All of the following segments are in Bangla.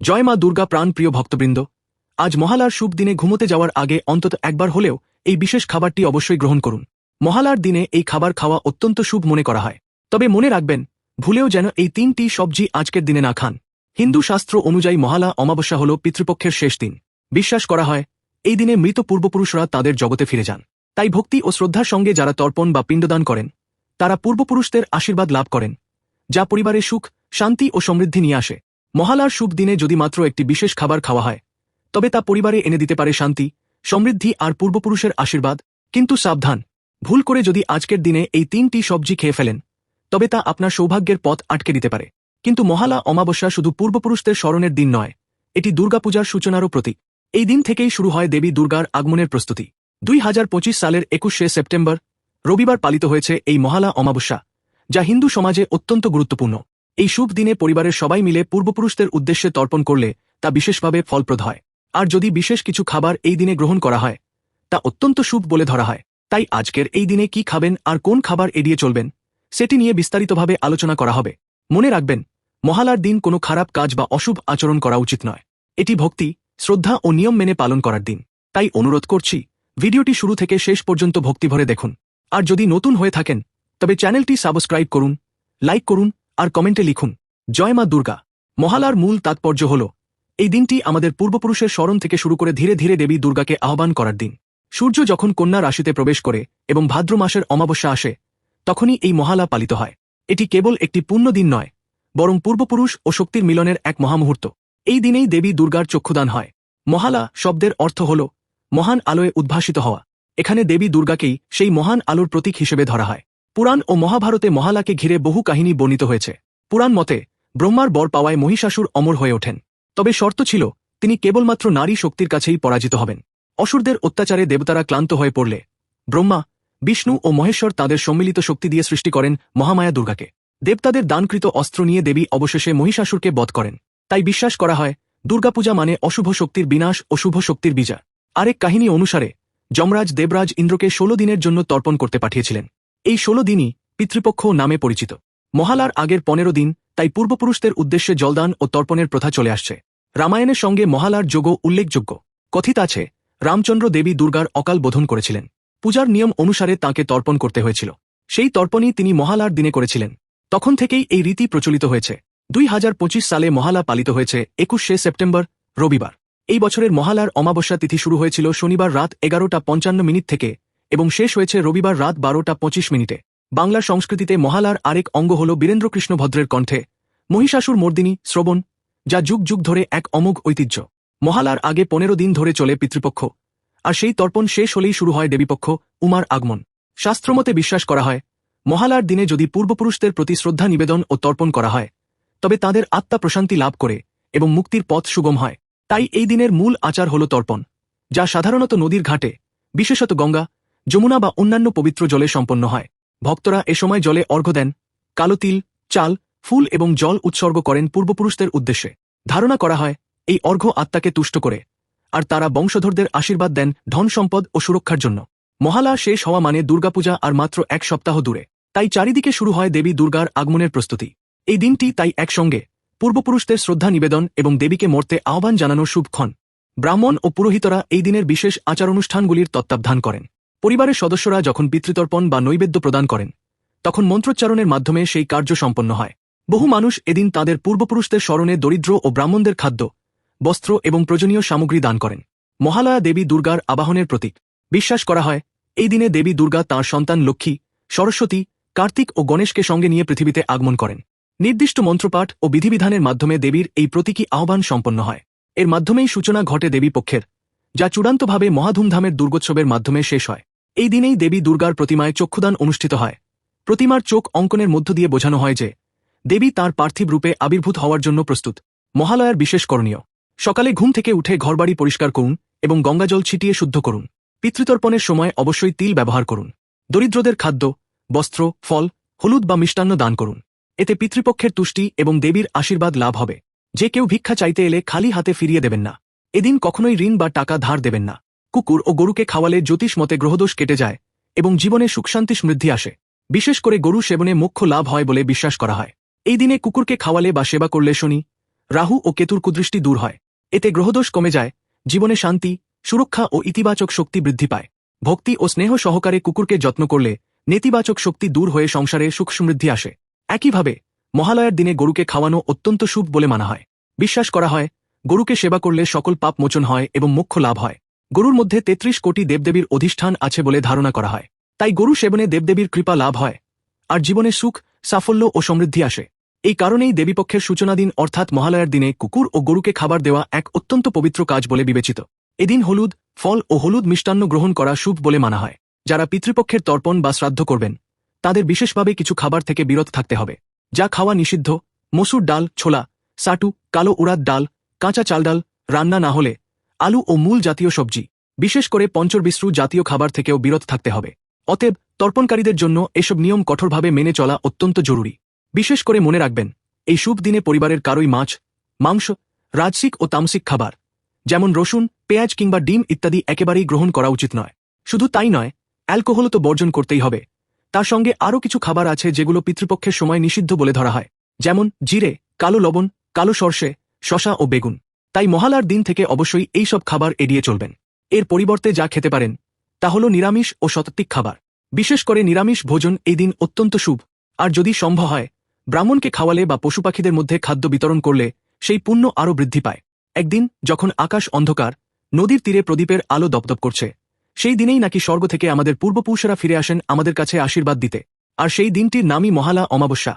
জয় মা দুর্গা প্রাণ প্রিয় ভক্তবৃন্দ, আজ মহালার শুভ দিনে ঘুমোতে যাওয়ার আগে অন্তত একবার হলেও এই বিশেষ খাবারটি অবশ্যই গ্রহণ করুন। মহালার দিনে এই খাবার খাওয়া অত্যন্ত শুভ মনে করা হয়। তবে মনে রাখবেন, ভুলেও যেন এই তিনটি সবজি আজকের দিনে না খান। হিন্দু শাস্ত্র অনুযায়ী মহালা অমাবস্যা হল পিতৃপক্ষের শেষ দিন। বিশ্বাস করা হয়, এই দিনে মৃত পূর্বপুরুষরা তাদের জগতে ফিরে যান। তাই ভক্তি ও শ্রদ্ধার সঙ্গে যারা তর্পণ বা পিণ্ডদান করেন, তারা পূর্বপুরুষদের আশীর্বাদ লাভ করেন, যা পরিবারে সুখ, শান্তি ও সমৃদ্ধি নিয়ে আসে। মহালার শুভ দিনে যদি মাত্র একটি বিশেষ খাবার খাওয়া হয়, তবে তা পরিবারে এনে দিতে পারে শান্তি, সমৃদ্ধি আর পূর্বপুরুষের আশীর্বাদ, কিন্তু সাবধান। ভুল করে যদি আজকের দিনে এই তিনটি সবজি খেয়ে ফেলেন, তবে তা আপনার সৌভাগ্যের পথ আটকে দিতে পারে। কিন্তু মহালা অমাবস্যা শুধু পূর্বপুরুষদের স্মরণের দিন নয়, এটি দুর্গাপূজার সূচনারও প্রতীক। এই দিন থেকেই শুরু হয় দেবী দুর্গার আগমনের প্রস্তুতি। দুই হাজার পঁচিশ সালের একুশে সেপ্টেম্বর, রবিবার পালিত হয়েছে এই মহালা অমাবস্যা, যা হিন্দু সমাজে অত্যন্ত গুরুত্বপূর্ণ। এই শুভ দিনে পরিবারের সবাই মিলে পূর্বপুরুষদের উদ্দেশ্যে তর্পণ করলে তা বিশেষভাবে ফলপ্রদ হয়। আর যদি বিশেষ কিছু খাবার এই দিনে গ্রহণ করা হয়, তা অত্যন্ত শুভ বলে ধরা হয়। তাই আজকের এই দিনে কি খাবেন আর কোন খাবার এড়িয়ে চলবেন, সেটি নিয়ে বিস্তারিতভাবে আলোচনা করা হবে। মনে রাখবেন, মহালার দিন কোনো খারাপ কাজ বা অশুভ আচরণ করা উচিত নয়। এটি ভক্তি, শ্রদ্ধা ও নিয়ম মেনে পালন করার দিন। তাই অনুরোধ করছি, ভিডিওটি শুরু থেকে শেষ পর্যন্ত ভক্তিভরে দেখুন। আর যদি নতুন হয়ে থাকেন, তবে চ্যানেলটি সাবস্ক্রাইব করুন, লাইক করুন আর কমেন্টে লিখুন, জয় মা দুর্গা। মহালার মূল তাৎপর্য হল, এই দিনটি আমাদের পূর্বপুরুষের স্মরণ থেকে শুরু করে ধীরে ধীরে দেবী দুর্গাকে আহ্বান করার দিন। সূর্য যখন কন্যা রাশিতে প্রবেশ করে এবং ভাদ্র মাসের অমাবস্যা আসে, তখনই এই মহালা পালিত হয়। এটি কেবল একটি পূর্ণ দিন নয়, বরং পূর্বপুরুষ ও শক্তির মিলনের এক মহামুহূর্ত। এই দিনেই দেবী দুর্গার চক্ষুদান হয়। মহালা শব্দের অর্থ হল, মহান আলোয় উদ্ভাসিত হওয়া। এখানে দেবী দুর্গাকেই সেই মহান আলোর প্রতীক হিসেবে ধরা হয়। পুরাণ ও মহাভারতে মহালাকে ঘিরে বহু কাহিনী বর্ণিত হয়েছে। পুরাণ মতে, ব্রহ্মার বর পাওয়ায় মহিষাসুর অমর হয়ে ওঠেন। তবে শর্ত ছিল, তিনি কেবলমাত্র নারী শক্তির কাছেই পরাজিত হবেন। অসুরদের অত্যাচারে দেবতারা ক্লান্ত হয়ে পড়লে, ব্রহ্মা, বিষ্ণু ও মহেশ্বর তাদের সম্মিলিত শক্তি দিয়ে সৃষ্টি করেন মহামায়া দুর্গাকে। দেবতাদের দানকৃত অস্ত্র নিয়ে দেবী অবশেষে মহিষাসুরকে বধ করেন। তাই বিশ্বাস করা হয়, দুর্গাপূজা মানে অশুভ শক্তির বিনাশ ও শুভ শক্তির বিজয়। আরেক কাহিনী অনুসারে, যমরাজ, দেবরাজ ইন্দ্রকে ষোলো দিনের জন্য তর্পণ করতে পাঠিয়েছিলেন। এই ষোলো দিনই পিতৃপক্ষ নামে পরিচিত। মহালার আগের পনেরো দিন তাই পূর্বপুরুষদের উদ্দেশ্যে জলদান ও তর্পণের প্রথা চলে আসছে। রামায়ণের সঙ্গে মহালার যোগও উল্লেখযোগ্য। কথিত আছে, রামচন্দ্র দেবী দুর্গার অকাল বোধন করেছিলেন। পূজার নিয়ম অনুসারে তাঁকে তর্পণ করতে হয়েছিল। সেই তর্পণই তিনি মহালার দিনে করেছিলেন। তখন থেকেই এই রীতি প্রচলিত হয়েছে। দুই হাজার পঁচিশ সালে মহালা পালিত হয়েছে একুশে সেপ্টেম্বর, রবিবার। এই বছরের মহালার অমাবস্যা তিথি শুরু হয়েছিল শনিবার রাত এগারোটা পঞ্চান্ন মিনিট থেকে এবং শেষ হয়েছে রবিবার রাত বারোটা পঁচিশ মিনিটে। বাংলার সংস্কৃতিতে মহালার আরেক অঙ্গ হল বীরেন্দ্রকৃষ্ণ ভদ্রের কণ্ঠে। মহিষাসুর মর্দিনী, শ্রবণ, যা যুগ যুগ ধরে এক অমোঘ ঐতিহ্য। মহালার আগে পনেরো দিন ধরে চলে পিতৃপক্ষ। আর সেই তর্পণ শেষ হলেই শুরু হয় দেবীপক্ষ, উমার আগমন। শাস্ত্রমতে বিশ্বাস করা হয়, মহালার দিনে যদি পূর্বপুরুষদের প্রতি শ্রদ্ধা নিবেদন ও তর্পণ করা হয়, তবে তাদের আত্মা প্রশান্তি লাভ করে এবং মুক্তির পথ সুগম হয়। তাই এই দিনের মূল আচার হল তর্পণ, যা সাধারণত নদীর ঘাটে, বিশেষত গঙ্গা যমুনা বা অন্যান্য পবিত্র জলে সম্পন্ন হয়। ভক্তরা এ সময় জলে অর্ঘ্য দেন, কালো তিল, চাল, ফুল এবং জল উৎসর্গ করেন পূর্বপুরুষদের উদ্দেশ্যে। ধারণা করা হয়, এই অর্ঘ্য আত্মাকে তুষ্ট করে, আর তারা বংশধরদের আশীর্বাদ দেন ধন সম্পদ ও সুরক্ষার জন্য। মহালা শেষ হওয়া মানে দুর্গাপূজা আর মাত্র এক সপ্তাহ দূরে। তাই চারিদিকে শুরু হয় দেবী দুর্গার আগমনের প্রস্তুতি। এই দিনটি তাই একসঙ্গে পূর্বপুরুষদের শ্রদ্ধা নিবেদন এবং দেবীকে মরতে আহ্বান জানানোর শুভক্ষণ ব্রাহ্মণ ও পুরোহিতরা এই দিনের বিশেষ আচার অনুষ্ঠানগুলির তত্ত্বাবধান করেন। পরিবারের সদস্যরা যখন পিতৃতর্পণ বা নৈবেদ্য প্রদান করেন, তখন মন্ত্রোচ্চারণের মাধ্যমে সেই কার্য সম্পন্ন হয়। বহু মানুষ এদিন তাদের পূর্বপুরুষদের স্মরণে দরিদ্র ও ব্রাহ্মণদের খাদ্য, বস্ত্র এবং প্রয়োজনীয় সামগ্রী দান করেন। মহালয়া দেবী দুর্গার আবাহনের প্রতীক। বিশ্বাস করা হয়, এই দিনে দেবী দুর্গা তাঁর সন্তান লক্ষ্মী, সরস্বতী, কার্তিক ও গণেশকে সঙ্গে নিয়ে পৃথিবীতে আগমন করেন। নির্দিষ্ট মন্ত্রপাঠ ও বিধিবিধানের মাধ্যমে দেবীর এই প্রতীকী আহ্বান সম্পন্ন হয়। এর মাধ্যমেই সূচনা ঘটে দেবী পক্ষের, যা চূড়ান্তভাবে মহাধুমধামের দুর্গোৎসবের মাধ্যমে শেষ হয়। এই দিনেই দেবী দুর্গার প্রতিমায় চক্ষুদান অনুষ্ঠিত হয়। প্রতিমার চোখ অঙ্কনের মধ্য দিয়ে বোঝানো হয় যে, দেবী তার পার্থিব রূপে আবির্ভূত হওয়ার জন্য প্রস্তুত। মহালয়ার বিশেষ করণীয়, সকালে ঘুম থেকে উঠে ঘরবাড়ি পরিষ্কার করুন এবং গঙ্গাজল ছিটিয়ে শুদ্ধ করুন। পিতৃতর্পণের সময় অবশ্যই তিল ব্যবহার করুন। দরিদ্রদের খাদ্য, বস্ত্র, ফল, হলুদ বা মিষ্টান্ন দান করুন। এতে পিতৃপক্ষের তুষ্টি এবং দেবীর আশীর্বাদ লাভ হবে। যে কেউ ভিক্ষা চাইতে এলে খালি হাতে ফিরিয়ে দেবেন না। এদিন কখনোই ঋণ বা টাকা ধার দেবেন না। কুকুর ও গরুকে খাওয়ালে জ্যোতিষ মতে গ্রহদোষ কেটে যায় এবং জীবনে সুখশান্তি সমৃদ্ধি আসে। বিশেষ করে গরু সেবনে মুখ্য লাভ হয় বলে বিশ্বাস করা হয়। এই দিনে কুকুরকে খাওয়ালে বা সেবা করলে শনি, রাহু ও কেতুর কুদৃষ্টি দূর হয়। এতে গ্রহদোষ কমে যায়, জীবনে শান্তি, সুরক্ষা ও ইতিবাচক শক্তি বৃদ্ধি পায়। ভক্তি ও স্নেহ সহকারে কুকুরকে যত্ন করলে নেতিবাচক শক্তি দূর হয়ে সংসারে সুখ সমৃদ্ধি আসে। একইভাবে, মহালয়ার দিনে গরুকে খাওয়ানো অত্যন্ত শুভ বলে মানা হয়। বিশ্বাস করা হয়, গরুকে সেবা করলে সকল পাপ মোচন হয় এবং মোক্ষ লাভ হয়। গরুর মধ্যে তেত্রিশ কোটি দেবদেবীর অধিষ্ঠান আছে বলে ধারণা করা হয়। তাই গরু সেবনে দেবদেবীর কৃপা লাভ হয় আর জীবনে সুখ, সাফল্য ও সমৃদ্ধি আসে। এই কারণেই দেবীপক্ষের সূচনা দিন অর্থাৎ মহালয়ার দিনে কুকুর ও গরুকে খাবার দেওয়া এক অত্যন্ত পবিত্র কাজ বলে বিবেচিত। এদিন হলুদ, ফল ও হলুদ মিষ্টান্ন গ্রহণ করা শুভ বলে মানা হয়। যারা পিতৃপক্ষের তর্পণ বা শ্রাদ্ধ করবেন, তাদের বিশেষভাবে কিছু খাবার থেকে বিরত থাকতে হবে, যা খাওয়া নিষিদ্ধ, মসুর ডাল, ছোলা, সাটু, কালো উড়াদ ডাল, কাঁচা চাল ডাল রান্না না হলে আলু ও মূল জাতীয় সবজি, বিশেষ করে পঞ্চরবিশ্রু জাতীয় খাবার থেকেও বিরত থাকতে হবে। অতএব, তর্পণকারীদের জন্য এসব নিয়ম কঠোরভাবে মেনে চলা অত্যন্ত জরুরি। বিশেষ করে মনে রাখবেন, এই শুভ দিনে পরিবারের কারোই মাছ, মাংস রাজসিক ও তামসিক খাবার, যেমন রসুন, পেঁয়াজ কিংবা ডিম ইত্যাদি একেবারেই গ্রহণ করা উচিত নয়। শুধু তাই নয় অ্যালকোহল তো বর্জন করতেই হবে। তার সঙ্গে আরও কিছু খাবার আছে যেগুলো পিতৃপক্ষের সময় নিষিদ্ধ বলে ধরা হয়, যেমন জিরে, কালো লবণ, কালো সর্ষে শশা ও বেগুন। তাই মহালার দিন থেকে অবশ্যই এই সব খাবার এড়িয়ে চলবেন। এর পরিবর্তে যা খেতে পারেন, তা হল নিরামিষ ও শতাত্ত্বিক খাবার। বিশেষ করে নিরামিষ ভোজন এই দিন অত্যন্ত শুভ। আর যদি সম্ভব হয়, ব্রাহ্মণকে খাওয়ালে বা পশু পাখিদের মধ্যে খাদ্য বিতরণ করলে সেই পুণ্য আরও বৃদ্ধি পায়। একদিন যখন আকাশ অন্ধকার, নদীর তীরে প্রদীপের আলো দপদপ করছে, সেই দিনেই নাকি স্বর্গ থেকে আমাদের পূর্বপুরুষেরা ফিরে আসেন আমাদের কাছে আশীর্বাদ দিতে। আর সেই দিনটির নামই মহালা অমাবস্যা।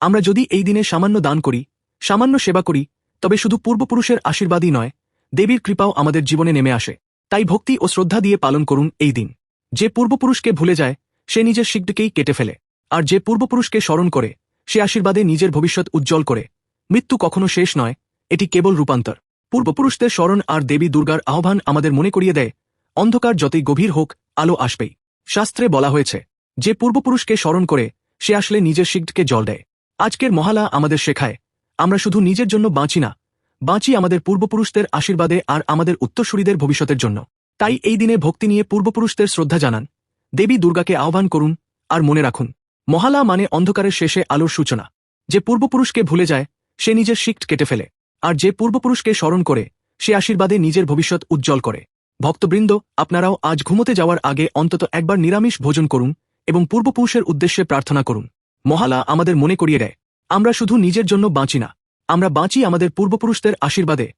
আমরা যদি এই দিনে সামান্য দান করি, সামান্য সেবা করি তবে শুধু পূর্বপুরুষের আশীর্বাদই নয়, দেবীর কৃপাও আমাদের জীবনে নেমে আসে। তাই ভক্তি ও শ্রদ্ধা দিয়ে পালন করুন এই দিন। যে পূর্বপুরুষকে ভুলে যায়, সে নিজের শিখটিকেই কেটে ফেলে। আর যে পূর্বপুরুষকে স্মরণ করে, সে আশীর্বাদে নিজের ভবিষ্যৎ উজ্জ্বল করে। মৃত্যু কখনো শেষ নয়, এটি কেবল রূপান্তর। পূর্বপুরুষদের স্মরণ আর দেবী দুর্গার আহ্বান আমাদের মনে করিয়ে দেয়, অন্ধকার যতই গভীর হোক, আলো আসবেই। শাস্ত্রে বলা হয়েছে, যে পূর্বপুরুষকে স্মরণ করে, সে আসলে নিজের শিখকে জল দেয়। আজকের মহালা আমাদের শেখায় আমরা শুধু নিজের জন্য বাঁচি না, বাঁচি আমাদের পূর্বপুরুষদের আশীর্বাদে আর আমাদের উত্তরসূরিদের ভবিষ্যতের জন্য। তাই এই দিনে ভক্তি নিয়ে পূর্বপুরুষদের শ্রদ্ধা জানান। দেবী দুর্গাকে আহ্বান করুন আর মনে রাখুন, মহালা মানে অন্ধকারের শেষে আলোর সূচনা। যে পূর্বপুরুষকে ভুলে যায়, সে নিজের শিক্ট কেটে ফেলে, আর যে পূর্বপুরুষকে স্মরণ করে, সে আশীর্বাদে নিজের ভবিষ্যৎ উজ্জ্বল করে। ভক্তবৃন্দ, আপনারাও আজ ঘুমোতে যাওয়ার আগে অন্তত একবার নিরামিষ ভোজন করুন এবং পূর্বপুরুষের উদ্দেশ্যে প্রার্থনা করুন। মহালা আমাদের মনে করিয়ে দেয় আমরা শুধু নিজের জন্য বাঁচি না। আমরা বাঁচি আমাদের পূর্বপুরুষদের আশীর্বাদে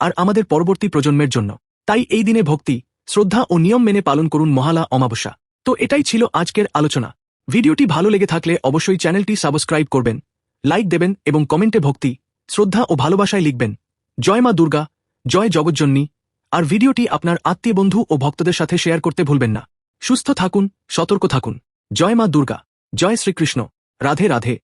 আর আমাদের পরবর্তী প্রজন্মের জন্য। তাই এই দিনে ভক্তি, শ্রদ্ধা ও নিয়ম মেনে পালন করুন মহালা অমাবস্যা। তো এটাই ছিল আজকের আলোচনা। ভিডিওটি ভালো লেগে থাকলে অবশ্যই চ্যানেলটি সাবস্ক্রাইব করবেন, লাইক দেবেন এবং কমেন্টে ভক্তি, শ্রদ্ধা ও ভালোবাসায় লিখবেন। জয় মা দুর্গা, জয় জগজ্জন্নী। আর ভিডিওটি আপনার আত্মীয় বন্ধু ও ভক্তদের সাথে শেয়ার করতে ভুলবেন না। সুস্থ থাকুন, সতর্ক থাকুন। জয় মা দুর্গা, জয় শ্রীকৃষ্ণ। রাধে রাধে।